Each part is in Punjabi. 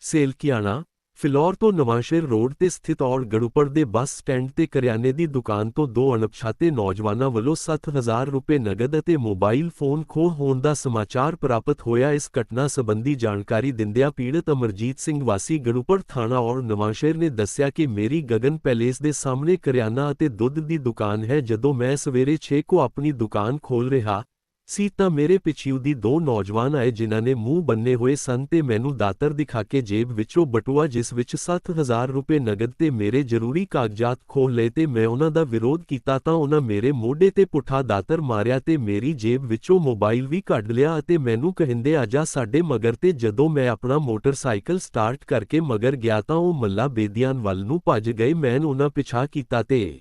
ਸੇਲਕੀਆਣਾ, ਫਿਲੌਰ ਤੋਂ ਨਵਾਂਸ਼ਹਿਰ ਰੋਡ ਤੇ ਸਥਿਤ ਔਰ ਗੜੂਪੜ ਦੇ ਬੱਸ ਸਟੈਂਡ ਤੇ ਕਰਿਆਨੇ ਦੀ ਦੁਕਾਨ ਤੋਂ ਦੋ ਅਣਪਛਾਤੇ ਨੌਜਵਾਨਾਂ ਵੱਲੋਂ 7000 ਰੁਪਏ ਨਗਦ ਅਤੇ ਮੋਬਾਈਲ ਫੋਨ ਖੋਹ ਹੋਣ ਦਾ ਸਮਾਚਾਰ ਪ੍ਰਾਪਤ ਹੋਇਆ। ਇਸ ਘਟਨਾ ਸੰਬੰਧੀ ਜਾਣਕਾਰੀ ਦਿੰਦਿਆਂ ਪੀੜਤ ਅਮਰਜੀਤ ਸਿੰਘ ਵਾਸੀ ਗੜੂਪੜ ਥਾਣਾ ਔਰ ਨਵਾਂਸ਼ਹਿਰ ਨੇ ਦੱਸਿਆ ਕਿ ਮੇਰੀ ਗਗਨ ਪੈਲੇਸ ਦੇ ਸਾਹਮਣੇ ਕਰਿਆਨਾ ਅਤੇ ਦੁੱਧ ਦੀ ਦੁਕਾਨ ਹੈ। ਜਦੋਂ ਮੈਂ ਸਵੇਰੇ 6 ਕੋ ਆਪਣੀ ਦੁਕਾਨ ਖੋਲ ਰਿਹਾ ਸੀ ਤਾਂ ਮੇਰੇ ਪਿੱਛੇ ਦੀ ਦੋ ਨੌਜਵਾਨ ਆਏ ਜਿਨ੍ਹਾਂ ਨੇ ਮੂੰਹ ਬੰਨੇ ਹੋਏ ਸਨ ਤੇ ਮੈਨੂੰ ਦਾਤਰ ਦਿਖਾ ਕੇ ਜੇਬ ਵਿੱਚੋਂ ਬਟੂਆ ਜਿਸ ਵਿੱਚ 7000 ਰੁਪਏ ਨਗਦ ਤੇ ਮੇਰੇ ਜ਼ਰੂਰੀ ਕਾਗਜ਼ਾਤ ਖੋਹ ਲਏ ਤੇ ਮੈਂ ਉਹਨਾਂ ਦਾ ਵਿਰੋਧ ਕੀਤਾ ਤਾਂ ਉਹਨਾਂ ਮੇਰੇ ਮੋਢੇ ਤੇ ਪੁੱਠਾ ਦਾਤਰ ਮਾਰਿਆ ਤੇ ਮੇਰੀ ਜੇਬ ਵਿੱਚੋਂ ਮੋਬਾਈਲ ਵੀ ਕੱਢ ਲਿਆ ਅਤੇ ਮੈਨੂੰ ਕਹਿੰਦੇ ਆਜਾ ਸਾਡੇ ਮਗਰ ਤੇ ਜਦੋਂ ਮੈਂ ਆਪਣਾ ਮੋਟਰਸਾਈਕਲ ਸਟਾਰਟ ਕਰਕੇ ਮਗਰ ਗਿਆ ਤਾਂ ਉਹ ਮੱਲਾ ਬੇਦੀਆਨ ਵੱਲ ਨੂੰ ਭੱਜ ਗਏ। ਮੈਂ ਉਹਨਾਂ ਪਿਛਾ ਕੀਤਾ ਤੇ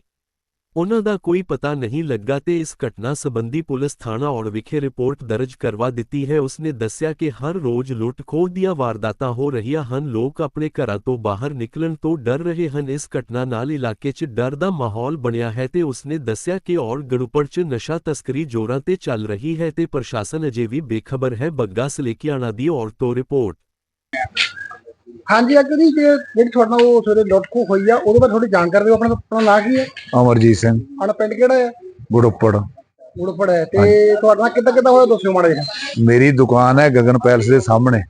ਉਹਨਾਂ ਦਾ ਕੋਈ ਪਤਾ ਨਹੀਂ ਲੱਗਾ ਤੇ ਇਸ ਘਟਨਾ ਸੰਬੰਧੀ ਪੁਲਿਸ ਥਾਣਾ ਔੜ ਵਿਖੇ ਰਿਪੋਰਟ ਦਰਜ ਕਰਵਾ ਦਿੱਤੀ ਹੈ। ਉਸਨੇ ਦੱਸਿਆ ਕਿ ਹਰ ਰੋਜ਼ ਲੁੱਟ-ਖੋਹ ਦੀਆਂ ਵਾਰਦਾਤਾਂ ਹੋ ਰਹੀਆਂ ਹਨ। ਲੋਕ ਆਪਣੇ ਘਰਾਂ ਤੋਂ ਬਾਹਰ ਨਿਕਲਣ ਤੋਂ ਡਰ ਰਹੇ ਹਨ। ਇਸ ਘਟਨਾ ਨਾਲ ਇਲਾਕੇ 'ਚ ਡਰ ਦਾ ਮਾਹੌਲ ਬਣਿਆ ਹੈ ਤੇ ਉਸਨੇ ਦੱਸਿਆ ਕਿ ਔੜ ਗੜੂਪੜ 'ਚ ਨਸ਼ਾ ਤਸਕਰੀ ਜ਼ੋਰਾਂ ਤੇ ਚੱਲ ਰਹੀ ਹੈ ਤੇ ਪ੍ਰਸ਼ਾਸਨ ਅਜੇ ਵੀ ਬੇਖਬਰ ਹੈ। ਬੱਗਾ ਸਲੇਕਿਆਣਾ ਦੀ ਔੜ ਤੋਂ ਰਿਪੋਰਟ। ਹਾਂਜੀ ਅੱਜ ਦੀ ਜੇ ਜਿਹੜੀ ਤੁਹਾਡੇ ਨਾਲ ਉਹ ਸਵੇਰੇ ਲੁੱਟ ਖੋਹ ਹੋਈ ਆ ਉਹਦੇ ਬਾਰੇ ਥੋੜੀ ਜਾਣਕਾਰੀ ਦਿਓ ਆਪਣਾ ਆਪਣਾ ਨਾਂ ਕੀ ਹੈ? ਅਮਰਜੀਤ ਸਿੰਘ। ਆਪਣਾ ਪਿੰਡ ਕਿਹੜਾ ਹੈ? ਗੁੜੁੱਪੜ। ਗੁੜਪੜ ਹੈ। ਤੇ ਤੁਹਾਡਾ ਨਾਲ ਕਿੱਦਾਂ ਕਿੱਦਾਂ ਹੋਇਆ ਦੱਸਿਓ ਮਾੜਾ ਜਿਹਾ। ਮੇਰੀ ਦੁਕਾਨ ਹੈ ਗਗਨ ਪੈਲਸ ਦੇ ਸਾਹਮਣੇ।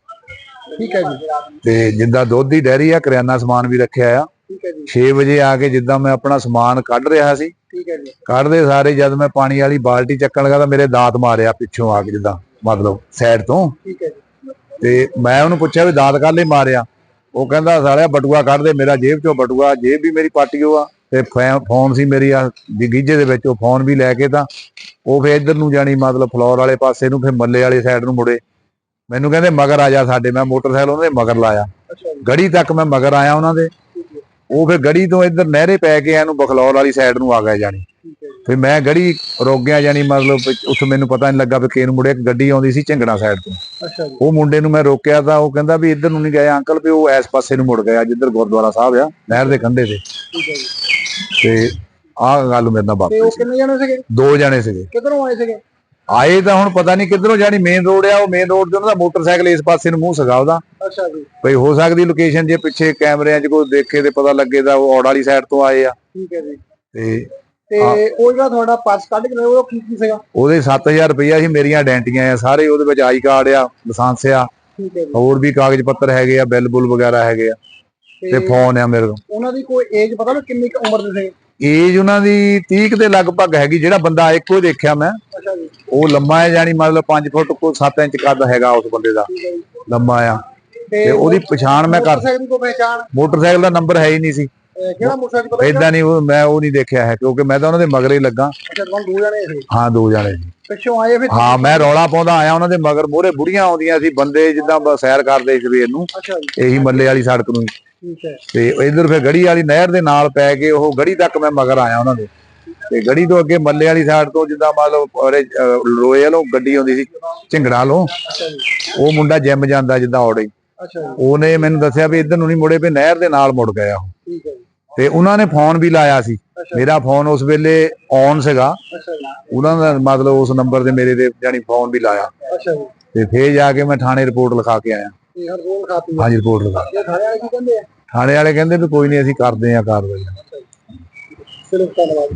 ਠੀਕ ਹੈ ਜੀ। ਤੇ ਜਿੱਦਾਂ ਦੁੱਧ ਦੀ ਡੈਰੀ ਆ ਕਰਿਆਨਾ ਸਮਾਨ ਵੀ ਰੱਖਿਆ ਆ। ਠੀਕ ਹੈ ਜੀ। 6 ਵਜੇ ਆ ਕੇ ਜਿੱਦਾਂ ਮੈਂ ਆਪਣਾ ਸਮਾਨ ਕੱਢ ਰਿਹਾ ਸੀ ਠੀਕ ਹੈ ਜੀ। ਕੱਢਦੇ ਸਾਰੇ ਜਦ ਮੈਂ ਪਾਣੀ ਵਾਲੀ ਬਾਲਟੀ ਚੱਕਣ ਲੱਗਾ ਤਾਂ ਮੇਰੇ ਦਾਤ ਮਾਰਿਆ ਪਿੱਛੋਂ ਆ ਕੇ ਜਿੱਦਾਂ ਮਤਲਬ ਸਾਈਡ ਤੋਂ। ਠੀਕ ਹੈ ਜੀ। ਤੇ ਮੈਂ ਉਹਨੂੰ ਪੁੱਛਿਆ ਵੀ ਦਾਤ ਕਾਹਲੇ ਮਾਰਿਆ? ਉਹ ਕਹਿੰਦਾ ਸਾਲਿਆ ਬਟੂਆ ਕੱਢ ਦੇ ਮੇਰਾ ਜੇਬ ਚੋਂ ਬਟੂਆ ਜੇਬ ਵੀ ਮੇਰੀ ਪਾਟੀਓ ਆ। ਤੇ ਫੋਨ ਸੀ ਮੇਰੀ ਆ ਗੀਜੇ ਦੇ ਵਿੱਚ ਉਹ ਫੋਨ ਵੀ ਲੈ ਕੇ ਤਾਂ ਉਹ ਫੇਰ ਇੱਧਰ ਨੂੰ ਜਾਣੀ ਮਤਲਬ ਫਲੋਰ ਵਾਲੇ ਪਾਸੇ ਨੂੰ ਫੇਰ ਮੱਲੇ ਵਾਲੀ ਸਾਈਡ ਨੂੰ ਮੁੜੇ। ਮੈਨੂੰ ਕਹਿੰਦੇ ਮਗਰ ਆ ਜਾ ਸਾਡੇ ਮੈਂ ਮੋਟਰਸਾਈਕਲ ਉਹਨਾਂ ਦੇ ਮਗਰ ਲਾਇਆ। ਗੜੀ ਤੱਕ ਮੈਂ ਮਗਰ ਆਇਆ ਉਹਨਾਂ ਦੇ। ਉਹ ਫੇਰ ਗੜੀ ਤੋਂ ਇੱਧਰ ਨਹਿਰੇ ਪੈ ਕੇ ਇਹਨੂੰ ਬਖਲੌਰ ਵਾਲੀ ਸਾਈਡ ਨੂੰ ਆ ਗਿਆ ਜਾਣੀ। ਫੇਰ ਮੈਂ ਗੜੀ ਰੁਕ ਗਿਆ ਜਾਣੀ ਮਤਲਬ ਉੱਥੇ ਮੈਨੂੰ ਪਤਾ ਨਹੀਂ ਲੱਗਾ ਵੀ ਕਿਹਨੂੰ ਮੁੜੇ ਇੱਕ ਗੱਡੀ ਆਉਂਦੀ ਸੀ ਝਿੰਗੜਾ ਸਾਈਡ ਤੋਂ। ਅੱਛਾ ਜੀ। ਉਹ ਮੁੰਡੇ ਨੂੰ ਮੈਂ ਰੋਕਿਆ ਤਾਂ ਉਹ ਕਹਿੰਦਾ ਵੀ ਇੱਧਰ ਨੂੰ ਨਹੀਂ ਗਏ ਅੰਕਲ ਵੀ ਉਹ ਇਸ ਪਾਸੇ ਨੂੰ ਮੁੜ ਗਿਆ ਜਿੱਧਰ ਗੁਰਦੁਆਰਾ ਸਾਹਿਬ ਆ ਨਹਿਰ ਦੇ ਕੰਢੇ ਤੇ। ਤੇ ਆਹ ਗੱਲ ਮੇਰੇ ਨਾਲ ਵਾਪਰੀ ਉਹ ਕਿੰਨੇ ਜਣੇ ਸੀਗੇ? ਦੋ ਜਣੇ ਸੀਗੇ। ਕਿੱਧਰੋਂ ਆਏ ਸੀਗੇ? ਆਏ ਤਾਂ ਹੁਣ ਪਤਾ ਨਹੀਂ ਕਿੱਧਰੋਂ ਜਾਣੀ ਮੇਨ ਰੋਡ ਆ ਉਹ ਮੇਨ ਰੋਡ ਤੇ ਉਹਨਾਂ ਦਾ ਮੋਟਰਸਾਈਕਲ ਇਸ ਪਾਸੇ ਨੂੰ ਮੂੰਹ ਸਗਾ ਉਹਦਾ ਅੱਛਾ ਜੀ। ਭਈ ਹੋ ਸਕਦੀ ਲੋਕੇਸ਼ਨ ਜੇ ਪਿੱਛੇ ਕੈਮਰਿਆਂ 'ਚ ਕੋਈ ਦੇਖੇ ਤੇ ਪਤਾ ਲੱਗੇ ਤਾਂ ਉਹ ਔੜ ਵਾਲੀ ਸਾਈਡ ਤੋਂ ਆਏ ਆ। ਠੀਕ ਹੈ ਜੀ। ਤੇ ਤੇ ਉਹ ਜਿਹੜਾ ਤੁਹਾਡਾ ਪਰਸ ਕੱਢ ਕੇ ਲਿਆ ਉਹ ਕੀ ਕੀ ਸੀਗਾ? ਉਹਦੇ 7000 ਰੁਪਈਆ ਸੀ ਮੇਰੀਆਂ ਆਇਡੈਂਟੀਆਂ ਆ ਸਾਰੇ ਉਹਦੇ ਵਿੱਚ ਆਈ ਕਾਰਡ ਆ ਲਾਇਸੈਂਸ ਆ। ਹੋਰ ਵੀ ਕਾਗਜ਼ ਪੱਤਰ ਹੈਗੇ ਆ ਬਿੱਲ ਬੁੱਲ ਵਗੈਰਾ ਹੈਗੇ ਆ ਤੇ ਫੋਨ ਆ ਮੇਰੇ ਕੋਲ। ਉਹਨਾਂ ਦੀ ਕੋਈ ਏਜ ਪਤਾ ਨਾ ਕਿੰਨੀ ਕੁ ਉਮਰ ਦੇ ਸੀ? ਏਜ ਉਹਨਾਂ ਦੀ 30 ਕੁ ਦੇ ਲਗਭਗ ਹੈਗੀ ਜਿਹੜਾ ਬੰਦਾ ਇੱਕੋ ਦੇਖਿਆ ਮੈਂ। ਉਹ ਲੰਮਾ ਹੈ ਜਾਨੀ ਮਤਲਬ 5 ਫੁੱਟ ਕੋ 7 ਇੰਚ ਕੱਦ ਹੈਗਾ ਉਸ ਬੰਦੇ ਦਾ। ਲੰਮਾ ਆ। ਤੇ ਉਹਦੀ ਪਛਾਣ ਮੈਂ ਕਰ ਮੋਟਰਸਾਈਕਲ ਦੀ ਨੰਬਰ ਹੈ ਹੀ ਨਹੀਂ ਸੀ। ਕਿਹੜਾ ਮੋਟਰਸਾਈਕਲ ਪਤਾ ਇਦਾਂ ਨਹੀਂ ਉਹ ਮੈਂ ਉਹ ਨਹੀਂ ਦੇਖਿਆ ਹੈ ਕਿਉਂਕਿ ਮੈਂ ਤਾਂ ਉਹਨਾਂ ਦੇ ਮਗਰ ਹੀ ਲੱਗਾ। ਅੱਛਾ ਤੁਹਾਨੂੰ ਦੋ ਜਣੇ ਸੀ ਹਾਂ ਦੋ ਜਾਣੇ ਸੀ ਪਿੱਛੋਂ ਆਏ ਫਿਰ? ਹਾਂ ਮੈਂ ਰੌਲਾ ਪਾਉਂਦਾ ਆਇਆ ਉਹਨਾਂ ਦੇ ਮਗਰ ਮੋਹਰੇ ਬੁੜੀਆਂ ਆਉਂਦੀਆਂ ਸੀ ਬੰਦੇ ਜਿੱਦਾਂ ਬ- ਸੈਰ ਕਰਦੇ ਸਵੇਰ ਨੂੰ। ਅੱਛਾ ਜੀ। ਇਹੀ ਮੱਲੇ ਵਾਲੀ ਸੜਕ ਨੂੰ ਹੀ। ਠੀਕ ਹੈ। ਤੇ ਇਧਰ ਫਿਰ ਗੜੀ ਵਾਲੀ ਨਹਿਰ ਦੇ ਨਾਲ ਪੈ ਕੇ ਉਹ ਗੜੀ ਤੱਕ ਮੈਂ ਮਗਰ ਆਇਆ ਉਹਨਾਂ ਦੇ। ਤੇ ਗੜੀ ਤੋਂ ਅੱਗੇ ਮੱਲੇ ਵਾਲੀ ਸਾਈਡ ਤੋਂ ਜਿੱਦਾਂ ਮੰਨ ਲਓ ਔਰੇ, ਲੋਏ ਵਾਲੋਂ ਗੱਡੀ ਆਉਂਦੀ ਸੀ ਝਿੰਗੜਾ ਲੋ ਅੱਛਾ ਜੀ। ਉਹ ਮੁੰਡਾ ਜਿਮ ਜਾਂਦਾ ਜਿੱਦਾਂ ਔੜੇ ਅੱਛਾ ਜੀ। ਉਹਨੇ ਮੈਨੂੰ ਦੱਸਿਆ ਵੀ ਇੱਧਰ ਨੂੰ ਨਹੀਂ ਮੁੜੇ ਵੀ ਨਹਿਰ ਦੇ ਨਾਲ ਮੁੜ ਗਿਆ ਉਹ। ਠੀਕ ਹੈ। ਤੇ ਉਹਨਾਂ ਨੇ ਫੋਨ ਵੀ ਲਾਇਆ ਸੀ। ਮੇਰਾ ਫੋਨ ਉਸ ਵੇਲੇ ਔਨ ਸੀਗਾ। ਉਹਨਾਂ ਦਾ ਮਤਲਬ ਉਸ ਨੰਬਰ ਤੇ ਮੇਰੇ ਤੇ ਜਾਨੀ ਫੋਨ ਵੀ ਲਾਇਆ। ਤੇ ਫੇਰ ਜਾ ਕੇ ਮੈਂ ਥਾਣੇ ਰਿਪੋਰਟ ਲਿਖਾ ਕੇ ਆਇਆ। ਹਾਂਜੀ ਰਿਪੋਰਟ ਲਿਖਾ। ਥਾਣੇ ਵਾਲੇ ਕੀ ਕਹਿੰਦੇ ਆ? ਥਾਣੇ ਵਾਲੇ ਕਹਿੰਦੇ ਵੀ ਕੋਈ ਨਹੀਂ ਅਸੀਂ ਕਰਦੇ ਆ ਕਾਰਵਾਈ। ਚਲੋ ਧੰਨਵਾਦ।